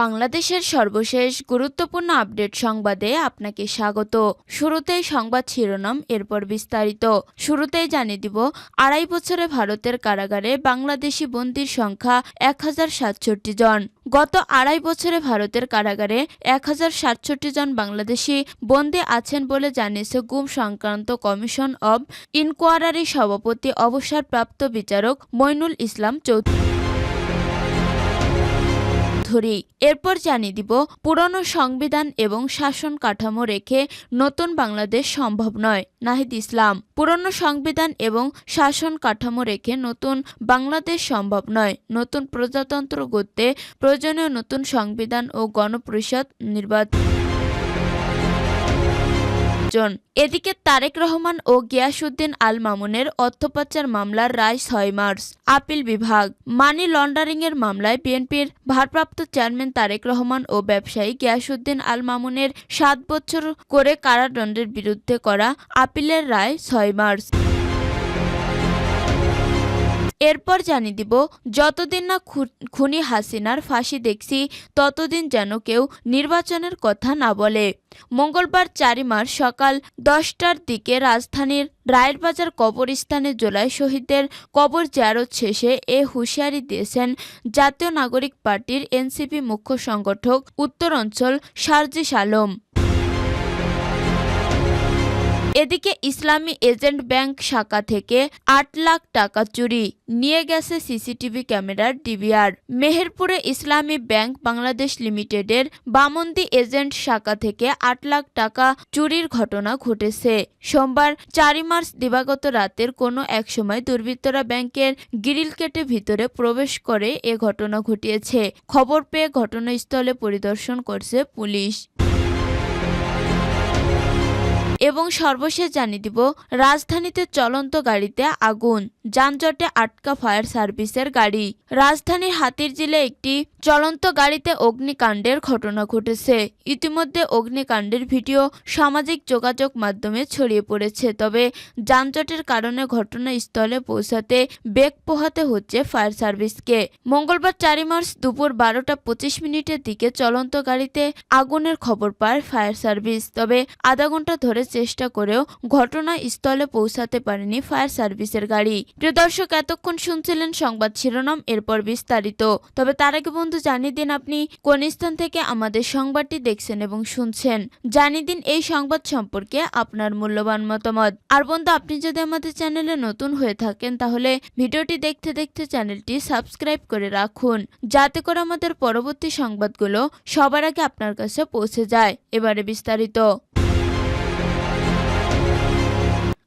বাংলাদেশের সর্বশেষ গুরুত্বপূর্ণ আপডেট সংবাদে আপনাকে স্বাগত। শুরুতেই সংবাদ শিরোনাম, এরপর বিস্তারিত। শুরুতেই জানিয়ে দিব, আড়াই বছরে ভারতের কারাগারে বাংলাদেশি বন্দির সংখ্যা এক হাজার সাতষট্টি জন। গত আড়াই বছরে ভারতের কারাগারে এক হাজার সাতষট্টি জন বাংলাদেশি বন্দী আছেন বলে জানিয়েছে গুম সংক্রান্ত কমিশন অব ইনকোয়ারি সভাপতি, অবসরপ্রাপ্ত বিচারক মইনুল ইসলাম চৌধুরী। ধরি এরপর জানিয়ে দিব, পুরনো সংবিধান এবং শাসন কাঠামো রেখে নতুন বাংলাদেশ সম্ভব নয়। নাহিদ ইসলাম, পুরনো সংবিধান এবং শাসন কাঠামো রেখে নতুন বাংলাদেশ সম্ভব নয়। নতুন প্রজাতন্ত্র গড়তে প্রয়োজনীয় নতুন সংবিধান ও গণপরিষদ নির্বাচন জন এদিকে তারেক রহমান ও গিয়াসুদ্দিন আল মামুনের অর্থপাচার মামলার রায় ছয় মার্চ। আপিল বিভাগ। মানি লন্ডারিং এর মামলায় বিএনপির ভারপ্রাপ্ত চেয়ারম্যান তারেক রহমান ও ব্যবসায়ী গিয়াসুদ্দিন আল মামুনের সাত বছর করে কারাদণ্ডের বিরুদ্ধে করা আপিলের রায় ছয় মার্চ। এরপর জানিয়ে দিব, যতদিন না খুনি হাসিনার ফাঁসি দেখছি, ততদিন যেন কেউ নির্বাচনের কথা না বলে। মঙ্গলবার চারি মার্চ সকাল দশটার দিকে রাজধানীর রায়েরবাজার কবরস্থানে জোলাই শহীদদের কবর জিয়ারত শেষে এ হুঁশিয়ারি দিয়েছেন জাতীয় নাগরিক পার্টির এনসিপি মুখ্য সংগঠক উত্তরাঞ্চল সার্জিস আলম। এদিকে ইসলামী এজেন্ট ব্যাংক শাখা থেকে আট লাখ টাকা চুরি, নিয়ে গেছে সিসিটিভি ক্যামেরার ডিবিআর মেহেরপুরে ইসলামী ব্যাংক বাংলাদেশ লিমিটেডের বামন্দি এজেন্ট শাখা থেকে আট লাখ টাকা চুরির ঘটনা ঘটেছে। সোমবার চারি মার্চ দিবাগত রাতের কোনো এক সময় দুর্বৃত্তরা ব্যাংকের গ্রিল কেটে ভিতরে প্রবেশ করে এ ঘটনা ঘটিয়েছে। খবর পেয়ে ঘটনাস্থলে পরিদর্শন করছে পুলিশ। এবং সর্বশেষ জানিয়ে দিব, রাজধানীতে চলন্ত গাড়িতে আগুন, যানজটে আটকা ফায়ার সার্ভিসের গাড়ি। রাজধানীর হাতির হাতিরঝিলে একটি চলন্ত গাড়িতে অগ্নিকাণ্ডের ঘটনা ঘটেছে। ইতিমধ্যে অগ্নিকাণ্ডের ভিডিও সামাজিক যোগাযোগ মাধ্যমে ছড়িয়ে পড়েছে, তবে যানজটের কারণে ঘটনাস্থলে পৌঁছাতে বেগ পোহাতে হচ্ছে ফায়ার সার্ভিসকে। মঙ্গলবার চারি মার্চ দুপুর বারোটা পঁচিশ মিনিটের দিকে চলন্ত গাড়িতে আগুনের খবর পায় ফায়ার সার্ভিস, তবে আধা ঘণ্টা ধরে চেষ্টা করেও ঘটনাস্থলে পৌঁছাতে পারেনি ফায়ার সার্ভিসের গাড়ি। প্রিয় দর্শক, এতক্ষণ শুনছিলেন সংবাদ শিরোনাম, এরপর বিস্তারিত। তবে তার আগে বন্ধু, জানিয়ে দিন আপনি কোন স্থান থেকে আমাদের সংবাদটি দেখছেন এবং শুনছেন। জানিয়ে দিন এই সংবাদ সম্পর্কে আপনার মূল্যবান মতামত। আর বন্ধু, আপনি যদি আমাদের চ্যানেলে নতুন হয়ে থাকেন, তাহলে ভিডিওটি দেখতে দেখতে চ্যানেলটি সাবস্ক্রাইব করে রাখুন। যাতে করে আমাদের পরবর্তী সংবাদগুলো সবার আগে আপনার কাছে পৌঁছে যায়। এবারে বিস্তারিত।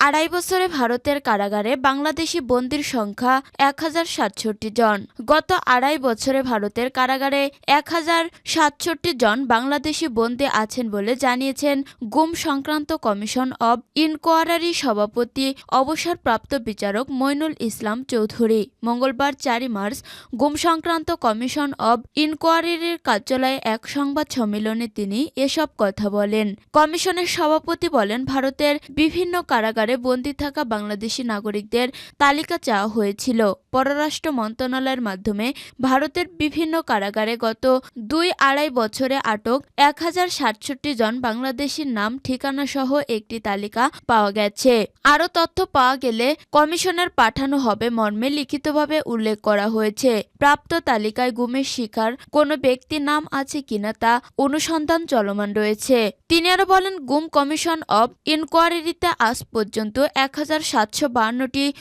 আড়াই বছরে ভারতের কারাগারে বাংলাদেশি বন্দির সংখ্যা এক হাজার সাতষট্টি জন। গত আড়াই বছরে ভারতের কারাগারে এক হাজার সাতষট্টি জন বাংলাদেশি বন্দী আছেন বলে জানিয়েছেন গুম সংক্রান্ত কমিশন অব ইনকোয়ারি সভাপতি, অবসরপ্রাপ্ত বিচারক মইনুল ইসলাম চৌধুরী। মঙ্গলবার চারই মার্চ গুম সংক্রান্ত কমিশন অব ইনকোয়ারির কার্যালয়ে এক সংবাদ সম্মেলনে তিনি এসব কথা বলেন। কমিশনের সভাপতি বলেন, ভারতের বিভিন্ন কারাগারে বন্দী থাকা বাংলাদেশি নাগরিকদের তালিকা চাওয়া হয়েছিল। পররাষ্ট্র মন্ত্রণালয়ের মাধ্যমে ভারতের বিভিন্ন কারাগারে গত দুই আড়াই বছরে আটক এক হাজার সাতষট্টি জন বাংলাদেশির নাম, ঠিকানা সহ একটি তালিকা পাওয়া গেছে। আরও তথ্য পাওয়া গেলে কমিশনের পাঠানো হবে মর্মে লিখিতভাবে উল্লেখ করা হয়েছে। প্রাপ্ত তালিকায় গুমের শিকার কোনো ব্যক্তির নাম আছে কিনা তা অনুসন্ধান চলমান রয়েছে। তিনি আরও বলেন, গুম কমিশন অব ইনকোয়ারিতে আজ পর্যন্ত এক হাজার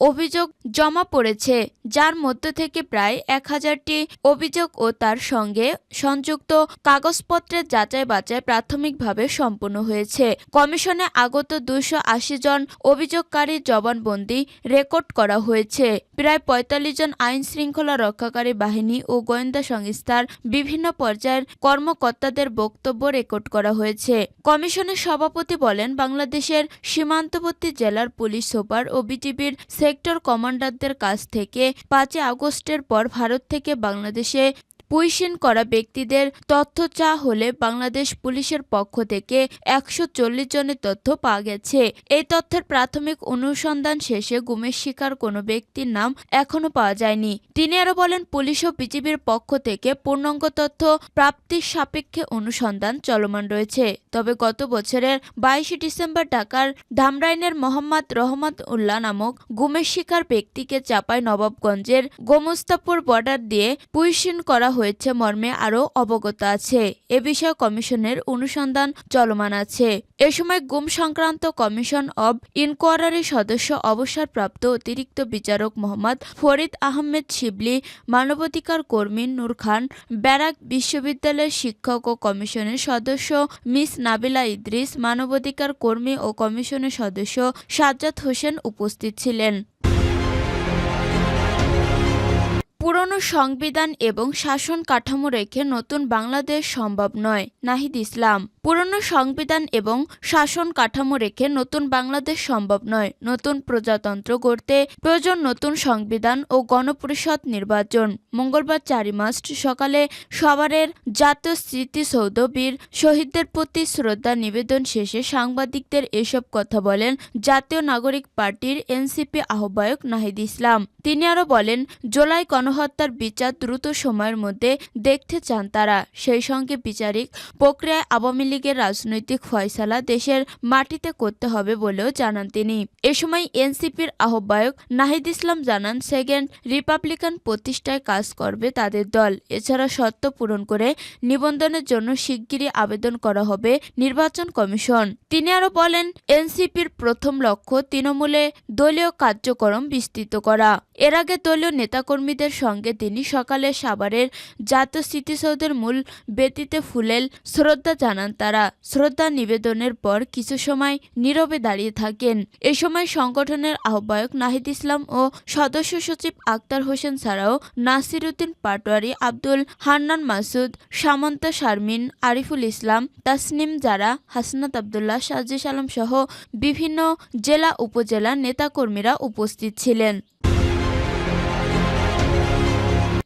অভিযোগ জমা পড়েছে, যার মধ্য থেকে প্রায় এক হাজারটি অভিযোগ ও তার সঙ্গে সংযুক্ত কাগজপত্রের যাচাই বাছাই প্রাথমিকভাবে সম্পন্ন হয়েছে। কমিশনে আগত দুশো আশি জন অভিযোগকারীর জবানবন্দি রেকর্ড করা হয়েছে। প্রায় পঁয়তাল্লিশ জন আইন শৃঙ্খলা রক্ষাকারী বাহিনী ও গোয়েন্দা সংস্থার বিভিন্ন পর্যায়ের কর্মকর্তাদের বক্তব্য রেকর্ড করা হয়েছে। কমিশনের সভাপতি বলেন, বাংলাদেশের সীমান্তবর্তী জেলার পুলিশ সুপার ও বিজিবির সেক্টর কমান্ডারদের কাছ থেকে পাঁচই আগস্টের পর ভারত থেকে বাংলাদেশে পুইশিন করা ব্যক্তিদের তথ্য চা হলে বাংলাদেশ পুলিশের পক্ষ থেকে একশো চল্লিশ জনের তথ্য পাওয়া গেছে। এই তথ্যের প্রাথমিক অনুসন্ধান শেষে গুমের শিকার কোনো ব্যক্তির নাম এখনও পাওয়া যায়নি। তিনি আরও বলেন, পুলিশ ও বিজিবির পক্ষ থেকে পূর্ণাঙ্গ তথ্য প্রাপ্তির সাপেক্ষে অনুসন্ধান চলমান রয়েছে। তবে গত বছরের বাইশে ডিসেম্বর ঢাকার ধামরাইনের মোহাম্মদ রহমত উল্লাহ নামক গুমের শিকার ব্যক্তিকে চাপায় নবাবগঞ্জের গোমস্তাপুর বর্ডার দিয়ে পুইশিন করা হয়েছে মর্মে আরও অবগত আছে। এ বিষয়ে কমিশনের অনুসন্ধান চলমান আছে। এ সময় গুম সংক্রান্ত কমিশন অব ইনকোয়ারির সদস্য অবসরপ্রাপ্ত অতিরিক্ত বিচারক মোহাম্মদ ফরিদ আহমেদ শিবলি, মানবাধিকার কর্মী নূর খান, ব্যারাক বিশ্ববিদ্যালয়ের শিক্ষক ও কমিশনের সদস্য মিস নাবিলা ইদ্রিস, মানবাধিকার কর্মী ও কমিশনের সদস্য সাজ্জাদ হোসেন উপস্থিত ছিলেন। পুরনো সংবিধান এবং শাসন কাঠামো রেখে নতুন বাংলাদেশ সম্ভব নয়, নাহিদ ইসলাম। পুরনো সংবিধান এবং শাসন কাঠামো রেখে নতুন বাংলাদেশ সম্ভব নয়, নতুন প্রজাতন্ত্র গড়তে প্রয়োজন নতুন সংবিধান ও গণপরিষদ নির্বাচন। মঙ্গলবার চারি মার্চ সকালে সবারের জাতীয় স্মৃতিসৌধ বীর শহীদদের প্রতি শ্রদ্ধা নিবেদন শেষে সাংবাদিকদের এসব কথা বলেন জাতীয় নাগরিক পার্টির এনসিপি আহ্বায়ক নাহিদ ইসলাম। তিনি আরও বলেন, জোলাই জুলাই গণহত্যার বিচার দ্রুত সময়ের মধ্যে দেখতে চান তারা। সেই সঙ্গে বিচারিক প্রক্রিয়ায় আওয়ামী লীগের রাজনৈতিক ফয়সালা দেশের মাটিতে করতে হবে বলেও জানান তিনি। এ সময় এনসিপির আহ্বায়ক নাহিদ ইসলাম জানান, সেকেন্ড রিপাবলিকান প্রতিষ্ঠায় কাজ করবে তাদের দল। এছাড়া শর্ত পূরণ করে নিবন্ধনের জন্য শিগগিরই আবেদন করা হবে নির্বাচন কমিশন। তিনি আরও বলেন, এনসিপির প্রথম লক্ষ্য তৃণমূলে দলীয় কার্যক্রম বিস্তৃত করা। এর আগে দলীয় নেতাকর্মীদের সঙ্গে তিনি সকালে সাভারের জাতীয় স্মৃতিসৌধের মূল বেদিতে ফুলেল শ্রদ্ধা জানান তারা। শ্রদ্ধা নিবেদনের পর কিছু সময় নীরবে দাঁড়িয়ে থাকেন। এ সময় সংগঠনের আহ্বায়ক নাহিদ ইসলাম ও সদস্য সচিব আক্তার হোসেন ছাড়াও নাসির উদ্দিন পাটোয়ারি, আব্দুল হান্নান মাসুদ, সামন্ত শারমিন, আরিফুল ইসলাম, তাসনিম জারা, হাসনাত আবদুল্লাহ সাজিস আলম সহ বিভিন্ন জেলা উপজেলা নেতাকর্মীরা উপস্থিত ছিলেন।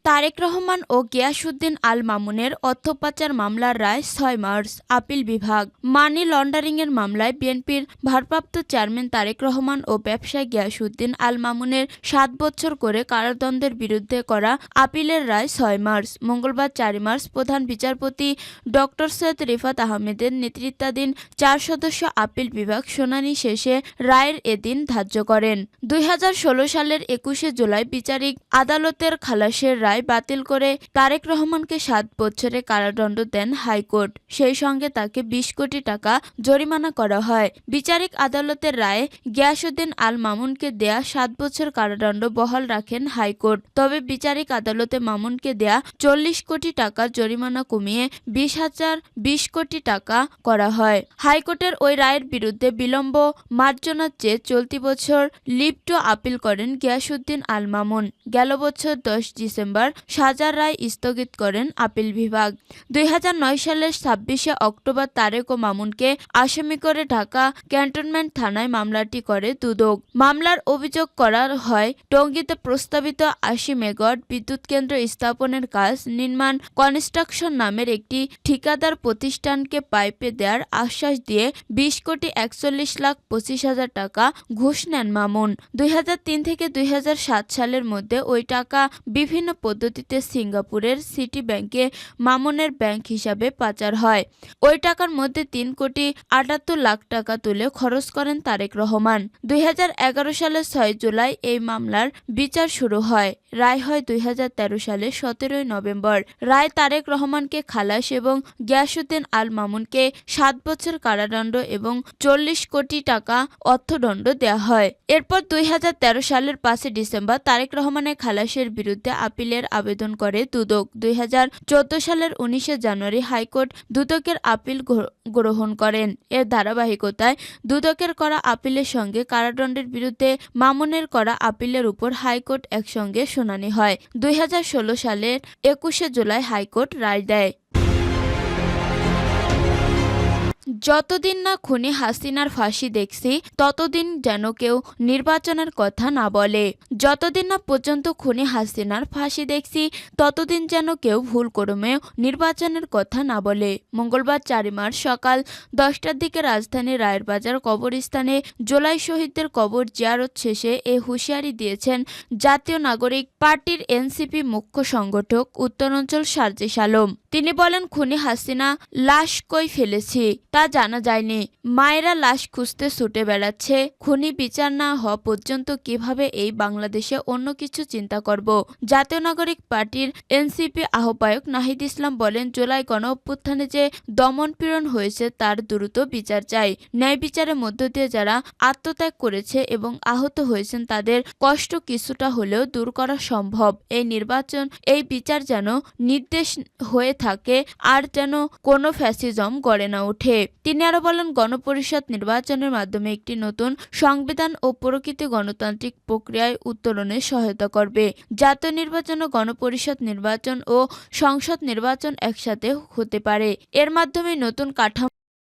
তারেক রহমান ও গিয়াসুদ্দিন আল মামুনের অর্থ পাচার মামলার রায় ছয় মার্চ, আপিল বিভাগ। মানি লন্ডারিংয়ের মামলায় বিএনপির ভারপ্রাপ্ত চেয়ারম্যান তারেক রহমান ও ব্যবসায়ী গিয়াসুদ্দিন আল মামুনের সাত বছর করে কারাদণ্ডের বিরুদ্ধে করা আপিলের রায় ছয় মার্চ। মঙ্গলবার চারি মার্চ প্রধান বিচারপতি ডক্টর সৈয়দ রিফাত আহমেদের নেতৃত্বাধীন চার সদস্য আপিল বিভাগ শুনানি শেষে রায়ের এদিন ধার্য করেন। দুই হাজার ষোলো সালের একুশে জুলাই বিচারিক আদালতের খালাসের রায় বাতিল করে তারেক রহমানকে সাত বছরে কারাদণ্ড দেন হাইকোর্ট। সেই সঙ্গে তাকে বিশ কোটি টাকা জরিমানা করা হয়। বিচারিক আদালতের রায়ে গিয়াসুদ্দিন আল মামুনকে দেয়া সাত বছর কারাদণ্ড বহাল রাখেন হাইকোর্ট। তবে বিচারিক আদালতে মামুনকে দেয়া চল্লিশ কোটি টাকা জরিমানা কমিয়ে বিশ হাজার বিশ কোটি টাকা করা হয়। হাইকোর্টের ওই রায়ের বিরুদ্ধে বিলম্ব মার্জনার চেয়ে চলতি বছর লিপ্ট আপিল করেন গিয়াসুদ্দিন আল মামুন। গেল বছর দশ ডিসেম্বর সাজার রায় স্থগিত করেন আপিল বিভাগ। দুই হাজার নয় সালের ছাব্বিশে অক্টোবর তারেক ও মামুনকে আসামি করে ঢাকা ক্যান্টনমেন্ট থানায় মামলাটি করে দুদক। মামলার অভিযোগ করা হয়, টঙ্গীতে প্রস্তাবিত আশি মেগাওয়াট বিদ্যুৎ কেন্দ্র স্থাপনের কাজ নির্মাণ কনস্ট্রাকশন নামের একটি ঠিকাদার প্রতিষ্ঠানকে পাইপে দেওয়ার আশ্বাস দিয়ে বিশ কোটি একচল্লিশ লাখ পঁচিশ হাজার টাকা ঘুষ নেন মামুন। দুই হাজার তিন থেকে দুই হাজার সাত সালের মধ্যে ওই টাকা বিভিন্ন পদ্ধতিতে সিঙ্গাপুরের সিটি ব্যাংকে মামুনের ব্যাংক হিসাবে পাচার হয়। ওই টাকার মধ্যে তিন কোটি আটাত্তর লাখ টাকা তুলে খরচ করেন তারেক রহমান। দুই সালের ছয় জুলাই এই মামলার বিচার শুরু হয়। রায় হয় দুই সালের সতেরোই নভেম্বর। রায় তারেক রহমানকে খালাস এবং গিয়াসুদ্দিন আল মামুনকে সাত বছর কারাদণ্ড এবং চল্লিশ কোটি টাকা অর্থদণ্ড দেওয়া হয়। এরপর দুই হাজার তেরো সালের পাঁচই ডিসেম্বর তারেক রহমানের খালাসের বিরুদ্ধে আপিলের আবেদন করে দুদক। দুই সালের উনিশে জানুয়ারি হাইকোর্ট দুদকের আপিল গ্রহণ করেন। এর ধারাবাহিকতায় দুদকের করা আপিলের সঙ্গে কারাদণ্ডের বিরুদ্ধে মামুনের করা আপিলের উপর হাইকোর্ট একসঙ্গে শুনানি হয়। দুই হাজার ষোলো সালের একুশে জুলাই হাইকোর্ট রায় দেয়। যতদিন না খুনি হাসিনার ফাঁসি দেখছি, ততদিন যেন কেউ নির্বাচনের কথা না বলে। যতদিন না পর্যন্ত খুনি হাসিনার ফাঁসি দেখছি, ততদিন যেন কেউ ভুল করমেও নির্বাচনের কথা না বলে। মঙ্গলবার চারি মার্চ সকাল দশটার দিকে রাজধানীর রায়েরবাজার কবরস্থানে জোলাই শহীদদের কবর জিয়ারত শেষে এ হুঁশিয়ারি দিয়েছেন জাতীয় নাগরিক পার্টির এনসিপি মুখ্য সংগঠক উত্তরাঞ্চল সার্জিস আলম। তিনি বলেন, খুনি হাসিনা লাশ কই ফেলেছি? তা জানা যায়নি। মায়েরা লাশ খুঁজতে ছুটে বেড়াচ্ছে। খুনি বিচার না হওয়া পর্যন্ত কীভাবে এই বাংলাদেশে অন্য কিছু চিন্তা করব? জাতীয় নাগরিক পার্টির এনসিপি আহ্বায়ক নাহিদ ইসলাম বলেন, জুলাই গণ অভ্যুত্থানে যে দমনপীড়ন হয়েছে, তার দ্রুত বিচার চাই। ন্যায় বিচারের মধ্য দিয়ে যারা আত্মত্যাগ করেছে এবং আহত হয়েছেন, তাদের কষ্ট কিছুটা হলেও দূর করা সম্ভব। এই নির্বাচন, এই বিচার যেন নির্দেশ হয়ে থাকে, আর যেন কোনো ফ্যাসিজম গড়ে না ওঠে। তিনি আরও বলেন, গণপরিষদ নির্বাচনের মাধ্যমে একটি নতুন সংবিধান ও প্রকৃতি গণতান্ত্রিক প্রক্রিয়ায় উত্তরণে সহায়তা করবে। জাতীয় নির্বাচন ও গণপরিষদ নির্বাচন ও সংসদ নির্বাচন একসাথে হতে পারে। এর মাধ্যমে নতুন কাঠামো